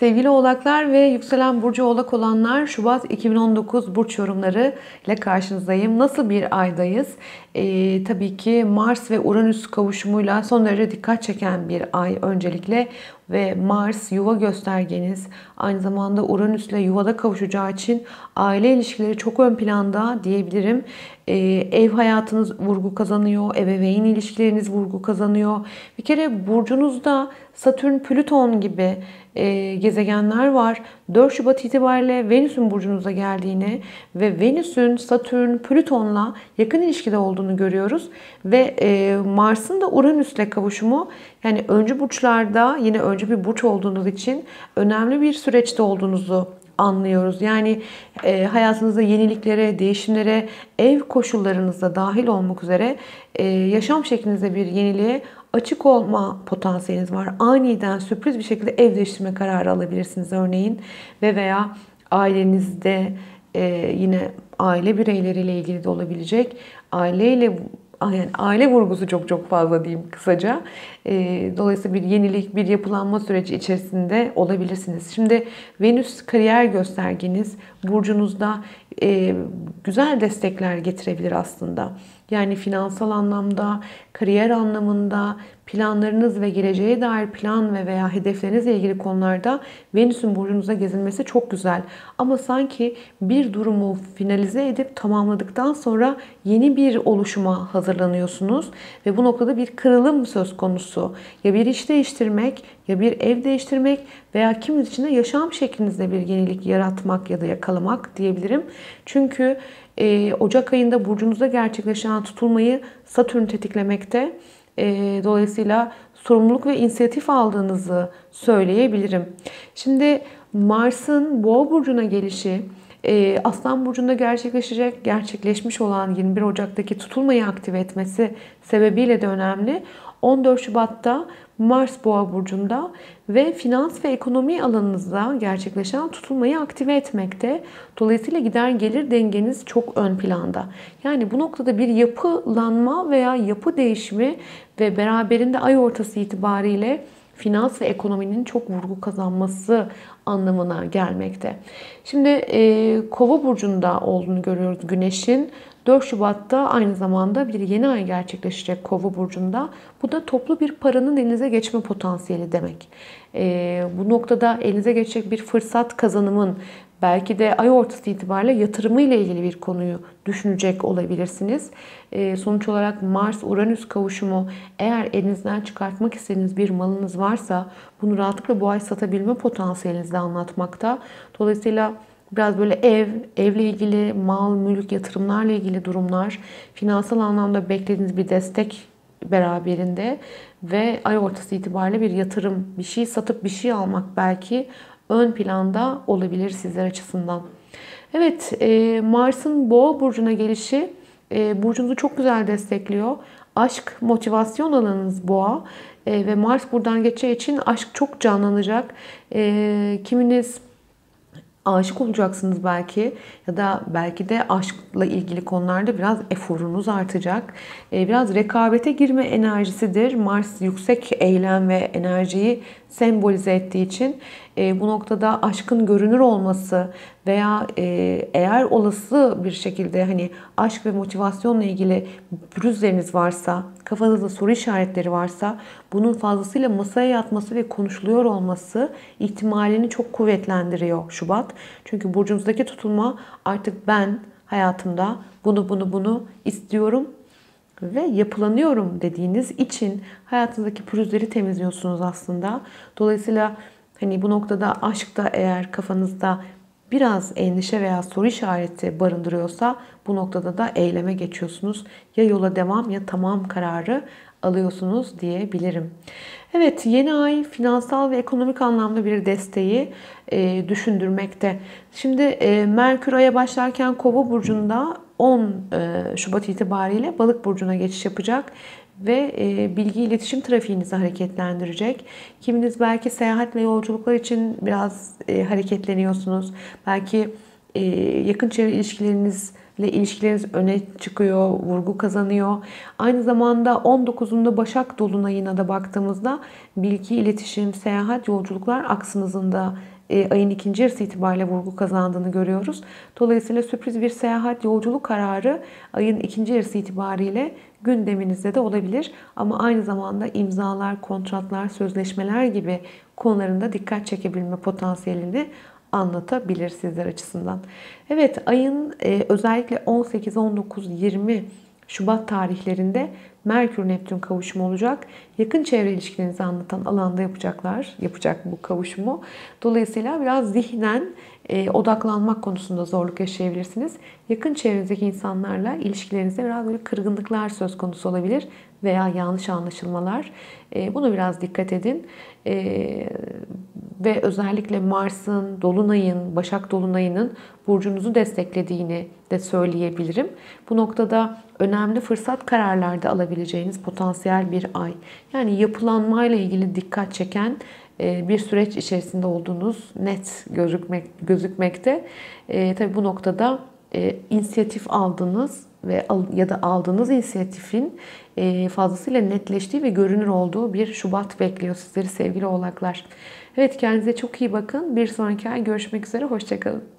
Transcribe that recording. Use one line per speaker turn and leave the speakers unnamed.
Sevgili oğlaklar ve yükselen burcu oğlak olanlar Şubat 2019 burç yorumları ile karşınızdayım. Nasıl bir aydayız? Ee, tabii ki Mars ve Uranüs kavuşumuyla son derece dikkat çeken bir ay öncelikle ve Mars yuva göstergeniz aynı zamanda Uranüs ile yuvada kavuşacağı için aile ilişkileri çok ön planda diyebilirim. Ee, ev hayatınız vurgu kazanıyor, ebeveyn ilişkileriniz vurgu kazanıyor. Bir kere burcunuzda Satürn, Plüton gibi e, gezegenler var. 4 Şubat itibariyle Venüs'ün burcunuza geldiğini ve Venüs'ün Satürn, Plüton'la yakın ilişkide olduğunu görüyoruz. Ve e, Mars'ın da Uranüs'le kavuşumu yani öncü burçlarda yine öncü bir burç olduğunuz için önemli bir süreçte olduğunuzu anlıyoruz. Yani e, hayatınızda yeniliklere, değişimlere, ev koşullarınızda dahil olmak üzere e, yaşam şeklinizde bir yeniliğe açık olma potansiyeliniz var. Aniden sürpriz bir şekilde ev değiştirme kararı alabilirsiniz örneğin ve veya ailenizde e, yine aile bireyleriyle ilgili de olabilecek aileyle yani aile vurgusu çok çok fazla diyeyim kısaca. E, dolayısıyla bir yenilik, bir yapılanma süreci içerisinde olabilirsiniz. Şimdi Venüs kariyer göstergeniz burcunuzda e, güzel destekler getirebilir aslında. Yani finansal anlamda, kariyer anlamında, planlarınız ve geleceğe dair plan ve veya hedeflerinizle ilgili konularda Venüs'ün burcunuza gezilmesi çok güzel. Ama sanki bir durumu finalize edip tamamladıktan sonra yeni bir oluşuma hazırlanıyorsunuz ve bu noktada bir kırılım söz konusu. Ya bir iş değiştirmek, ya bir ev değiştirmek veya kiminiz için de yaşam şeklinizde bir yenilik yaratmak ya da yakalamak diyebilirim. Çünkü e, Ocak ayında burcunuzda gerçekleşen tutulmayı Satürn tetiklemekte. E, dolayısıyla sorumluluk ve inisiyatif aldığınızı söyleyebilirim. Şimdi Mars'ın Boğa burcuna gelişi e, Aslan burcunda gerçekleşecek, gerçekleşmiş olan 21 Ocak'taki tutulmayı aktive etmesi sebebiyle de önemli. 14 Şubat'ta Mars Boğa burcunda ve finans ve ekonomi alanınızda gerçekleşen tutulmayı aktive etmekte. Dolayısıyla gider gelir dengeniz çok ön planda. Yani bu noktada bir yapılanma veya yapı değişimi ve beraberinde ay ortası itibariyle finans ve ekonominin çok vurgu kazanması anlamına gelmekte. Şimdi e, Kova burcunda olduğunu görüyoruz Güneş'in. 4 Şubat'ta aynı zamanda bir yeni ay gerçekleşecek Kova burcunda. Bu da toplu bir paranın elinize geçme potansiyeli demek. E, bu noktada elinize geçecek bir fırsat kazanımın belki de ay ortası itibariyle yatırımı ile ilgili bir konuyu düşünecek olabilirsiniz. E, sonuç olarak Mars-Uranüs kavuşumu eğer elinizden çıkartmak istediğiniz bir malınız varsa bunu rahatlıkla bu ay satabilme potansiyelinizde anlatmakta. Dolayısıyla Biraz böyle ev, evle ilgili mal, mülk, yatırımlarla ilgili durumlar, finansal anlamda beklediğiniz bir destek beraberinde ve ay ortası itibariyle bir yatırım, bir şey satıp bir şey almak belki ön planda olabilir sizler açısından. Evet, e, Mars'ın Boğa burcuna gelişi e, burcunuzu çok güzel destekliyor. Aşk, motivasyon alanınız Boğa e, ve Mars buradan geçeceği için aşk çok canlanacak. Kiminiz aşık olacaksınız belki ya da belki de aşkla ilgili konularda biraz eforunuz artacak. Ee, biraz rekabete girme enerjisidir. Mars yüksek eylem ve enerjiyi sembolize ettiği için e, bu noktada aşkın görünür olması veya e, eğer olası bir şekilde hani aşk ve motivasyonla ilgili pürüzleriniz varsa, kafanızda soru işaretleri varsa bunun fazlasıyla masaya yatması ve konuşuluyor olması ihtimalini çok kuvvetlendiriyor Şubat. Çünkü burcunuzdaki tutulma artık ben hayatımda bunu bunu bunu istiyorum ve yapılanıyorum dediğiniz için hayatınızdaki pürüzleri temizliyorsunuz aslında. Dolayısıyla hani bu noktada aşkta eğer kafanızda biraz endişe veya soru işareti barındırıyorsa bu noktada da eyleme geçiyorsunuz. Ya yola devam ya tamam kararı alıyorsunuz diyebilirim. Evet yeni ay finansal ve ekonomik anlamda bir desteği e, düşündürmekte. Şimdi e, Merkür aya başlarken Kova burcunda 10 e, Şubat itibariyle Balık burcuna geçiş yapacak ve e, bilgi iletişim trafiğinizi hareketlendirecek. Kiminiz belki seyahat ve yolculuklar için biraz e, hareketleniyorsunuz. Belki e, yakın çevre ilişkileriniz ile ilişkileriniz öne çıkıyor, vurgu kazanıyor. Aynı zamanda 19'unda Başak Dolunay'ına da baktığımızda bilgi, iletişim, seyahat, yolculuklar aksınızın da e, ayın ikinci yarısı itibariyle vurgu kazandığını görüyoruz. Dolayısıyla sürpriz bir seyahat, yolculuk kararı ayın ikinci yarısı itibariyle gündeminizde de olabilir. Ama aynı zamanda imzalar, kontratlar, sözleşmeler gibi konularında dikkat çekebilme potansiyelini anlatabilir sizler açısından. Evet ayın e, özellikle 18, 19, 20 Şubat tarihlerinde Merkür Neptün kavuşumu olacak. Yakın çevre ilişkilerinizi anlatan alanda yapacaklar, yapacak bu kavuşumu. Dolayısıyla biraz zihnen e, odaklanmak konusunda zorluk yaşayabilirsiniz. Yakın çevrenizdeki insanlarla ilişkilerinizde biraz böyle kırgınlıklar söz konusu olabilir veya yanlış anlaşılmalar. E, buna biraz dikkat edin. E, ve özellikle Mars'ın, Dolunay'ın, Başak Dolunay'ının burcunuzu desteklediğini de söyleyebilirim. Bu noktada önemli fırsat kararlarda alabileceğiniz potansiyel bir ay. Yani yapılanmayla ilgili dikkat çeken e, bir süreç içerisinde olduğunuz net gözükmek, gözükmekte. E, tabii bu noktada e, inisiyatif aldınız ve ya da aldığınız inisiyatifin e, fazlasıyla netleştiği ve görünür olduğu bir Şubat bekliyor sizleri sevgili oğlaklar. Evet kendinize çok iyi bakın. Bir sonraki ay görüşmek üzere. Hoşçakalın.